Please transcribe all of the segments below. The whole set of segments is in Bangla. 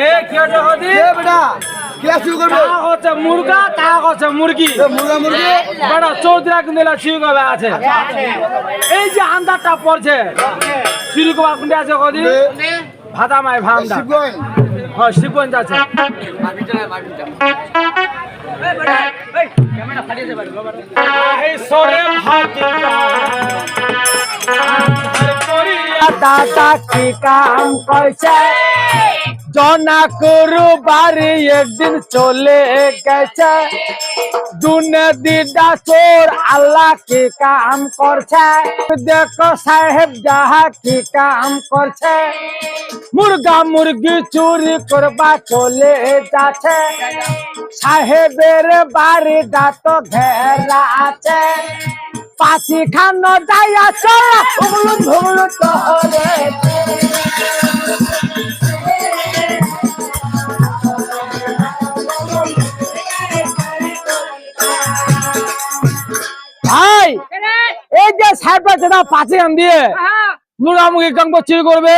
এ কি হচ্ছে হদি এ বেটা ক্লাস শুরু করবে তা হচ্ছে মুরগা তা হচ্ছে মুরগি মুরগা মুরগি বেটা চৌধুরী কিন্তু এলা শুরু আছে এই যে আন্দারটা পড়ছে শুরু কোনটা আছে ভাতা মাই ভান্ডা শিবগঞ্জ হ্যাঁ শিবগঞ্জ আছে সরে ভাতিকা দাদা কি কাম করছে? জনা করু বাড়ি একদিন চলে গেছে। দুনে দিদা চোর আল্লাহ কি কাম করছে? দেখো সাহেব যাহা কি কাম করছে। মুরগা মুরগি চুরি করবা চলে যাচ্ছে। সাহেবের বাড়ি দাঁত ঘেরা আছে। পাখি খানো যাইয়া চলা ভুগলু ভাই এই যে সাহেবটা যেটা পাঁচে আন দিয়ে। মুরগামুখি গাঙ্গ চুরি করবে।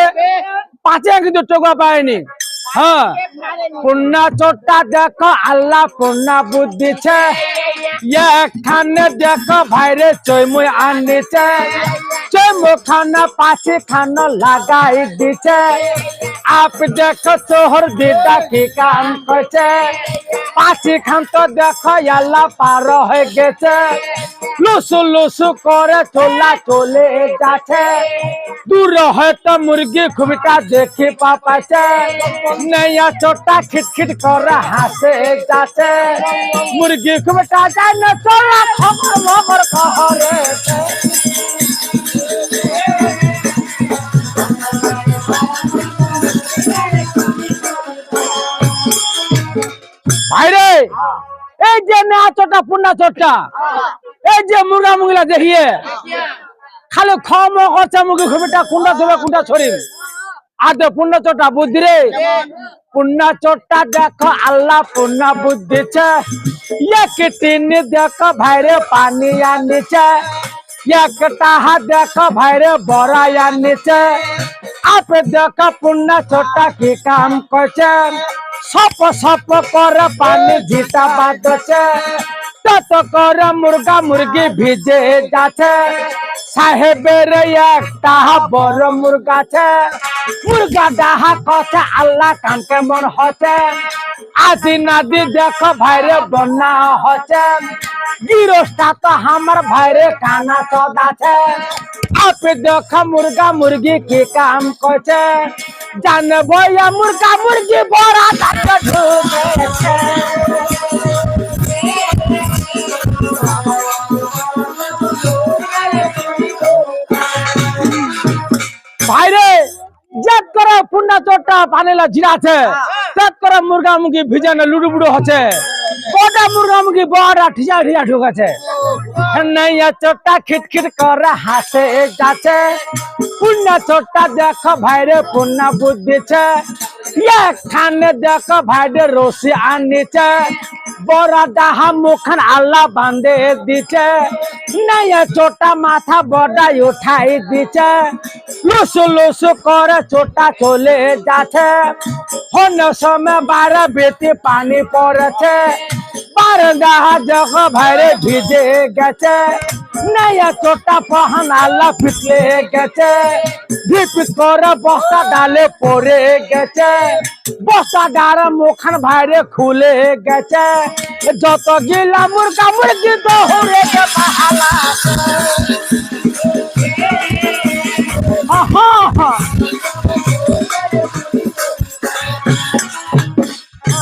পাঁচে আন কিন্তু টোকা পায়নি। হ্যাঁ। পুন্না চোটটা দেখো, আল্লাহ পুন্না বুদ্ধিছে এখানে দেখো ভাইরে চৈমুই আনিছে। চৈমু খানা পাশে খানা লাগাই দিছে। আপ দেখো চোহর দিদা কি কাম করছে। পাশে খান তো দেখো, আল্লাহ পার হয়ে লুসু লুসু করে চলা চলে যাচ্ছে। দূর হয়তো মুরগি খুবটা দেখি পাপাছে নয়া চোটা খিটখিট করে হাসে যাচ্ছে। মুরগি খুবটা যায় না চলা খবর কহরে ভাইরে, এই যে নেয়া চোটা পুন্না চোটটা এই যে মুরগা মুগলা দেখিয়ে? খালি খম করছে মুখে খুবিটা, কুন্ডা ছবে কুন্ডা ছড়িম আর দে পুণ্য চোটা বুদ্ধি রে? পুণ্য চোটটা দেখো, আল্লাহ পুণ্য বুদ্ধিছে এক টিন দেখো, ভাইরে পানি আনিছে। একটা হাত দেখো, ভাইরে বড়া আনিছে। আপে দেখো, পুণ্য চোটটা কি কাম করছে? সপ সপ করে পানি ঝিটা বাঁধছে তত করে মুরগা মুরগি ভিজে যাচ্ছে। সাহেবের একটা বড় মুরগা আছে। মুরগা ডাহা কথা আল্লাহ কাম কেমন হচ্ছে। আদি নাদি দেখো ভাইরে বন্যা হচ্ছে। গিরস্তা তো আমার ভাইরে কানা চদ আছে আপে দেখো মুরগা মুরগি কি কাম করছে। জানব মুরগা মুরগি বড়া ঢুকেছে। ভাইরে জেদ করে পুন্না চোরটা পানেলা জিরাছে জেদ করে মুরগা মুরগি ভিজানো লুডু বুডু হচ্ছে। কটা মুরগা মুরগি বড় ঠিজা ঠিজা ঢুকেছে। নাইয়া চোরটা খিটখিট করে হাসে, যাচ্ছে। পুণ্যা চোরটা দেখো ভাইরে পুণ্যা বুদ্ধিছে এখানে দেখো ভাইরে রসি আনিছে। বড় দাহা মুখান আল্লাহ বান্ধে দিছে। নাইয়া ছোটা মাথা বড়াই উঠাই দিছে। লুসু লুসু করে চোটা চলে যাচ্ছে। হন সময় বারে বেতে পানি পড়েছে। বারন্দা যখন ভাইরে ভিজে গেছে। নয়া চোটা পহান আল্লাহ পিছলে গেছে। ধিপ করে বস্তা ডালে পড়ে গেছে। বস্তা ডারে মুখান ভাইরে খুলে গেছে। যত গিলা মুরগা মুরগি দৌড়ে গে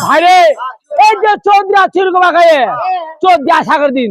ভাইরে এই যে চৌদ্রা চিরকমা খায়ে চৌদ্রা সাগর দিন।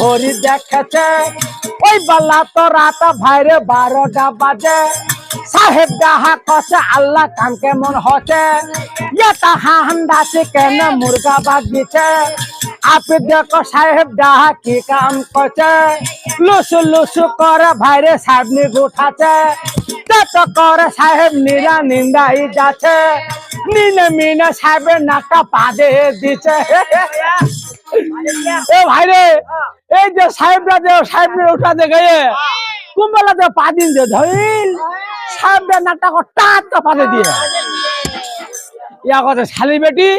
ঘড়ি দেখেছে। ওই বেলা তো রাত ভাইরে বারোটা বাজে। সাহেব ডাহা কছে আল্লাহ কাম কেমন হচ্ছে। এটা হান্ডাছে কেন মুরগা বাগিছে আপনি দেখো সাহেব ডাহা কি কাম করছে। লুসু লুসু করে ভাইরে সাহেব উঠাছে তত করে সাহেব নিরা নিন্দাই যাচ্ছে। নিনে মিনে সাহেবের নাকটা পাদে দিছে এ ভাই রে এই যে সাহেবরা যে সাহেবের উঠাতে গিয়ে কুম্বলাতে পা দিন যে ধরিল সাহেবরা নাকটা টাটকা পাদে দিয়ে। ইয়া কথা শালি বেটি,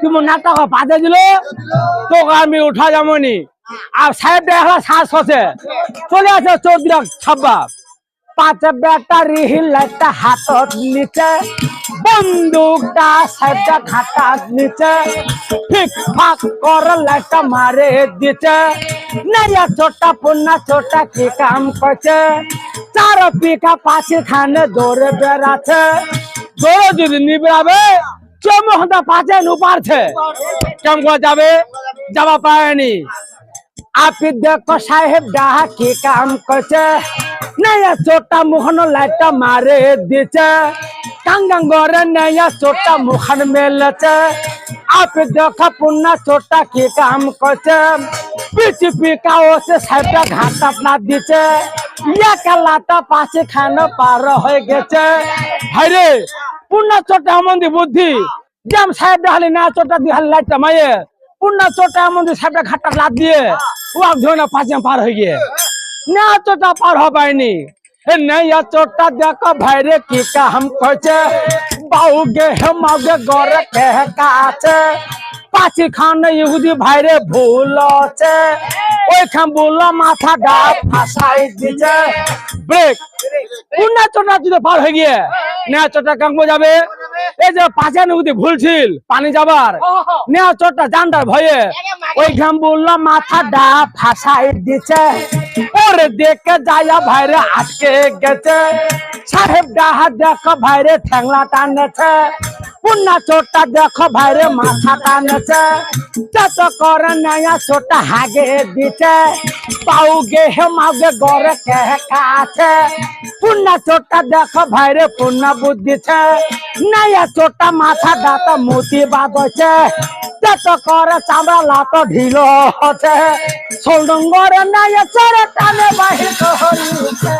তুমি নাকটা পাদে দিল, তোকে আমি উঠা যাবনি। আর সাহেবটা এখন শ্বাস হচ্ছে। চলে আসে চৌধুরী ছাব্বা। পাঁচ বেটা রিহিল একটা হাতত নিচে, বন্দুকটা সাইডটা খাটা নিচে, ঠিক ফাক কর লাইটটা মারে দিছে নারিয়া ছোটা পুন্না ছোটা কি কাম করছে? চার পিকা পাঁচি খানে দৌড়ে বেড়াচ্ছে। দৌড়ে যদি নিবেড়াবে চমকটা পাঁচে নু পারছে কেমন যাবে? যাবা পারেনি। আপনি দেখো সাহেব, ডাহা কি কাম করছে? নয়া চোটা মুখন লাইটটা মারে দিছে। কাঙ্গাং গরে নয়া চোটা মুখন মেলেছে। আপনি দেখো পুন্না চোটা কি কাম করছে। পিছি পিকা ওসে সাহেবটা ঘাটা আপনা দিছে। ইয়া কালাটা পাশে খানো পার হয়ে গেছে। হাইরে পুন্না চোটা মন্দি বুদ্ধি। জাম সাহেব ডাহালি না চোটা দিয়ে হালি লাইটটা মায়ে। পুন্না চোটা মন্দি সাহেবটা ঘাটটা লাদ দিয়ে। ও আপ ধরে পাঁচে পার হয়ে গিয়ে। না চোটা পার হওয়া পায়নি এ নয়া চোটা দেখো ভাইরে কি কাম করছে বাউগে হে মাউগে গরে কে কাছে পাঁচি খান ইহুদি ভাইরে ভুল আছে ওইখান বলল মাথা ডা ফাঁসাই দিছে ব্রেক পুন্না চোটা যদি পার হয়ে গিয়ে না চোটা কাঙ্গ যাবে এই যে পাঁচে নদী ভুলছিল পানি যাবার নেওয়া চোটটা জানটার ভয়ে ওই ঘাম বললাম মাথা ডা ফাঁসাই দিছে ওরে দেখে যাইয়া ভাইরে আটকে গেছে সাহেব ডাহা দেখো ভাইরে ঠ্যাংলা টানেছে পুন্না চোটটা দেখো ভাইরে মাথা টানেছে। যত করে নয়া চোটটা হাগে দিছে। পাউগে হে মাউগে গড়ে কে কাছে পুন্না চোটটা দেখো ভাইরে পুন্না বুদ্ধিছে। নয়া চোটটা মাথা দাঁত মুতি বাঁধছে। যত করে চামড়া লাত ঢিল হচ্ছে। সোলডঙ্গরে নয়া চোরে টানে বাহির হরিছে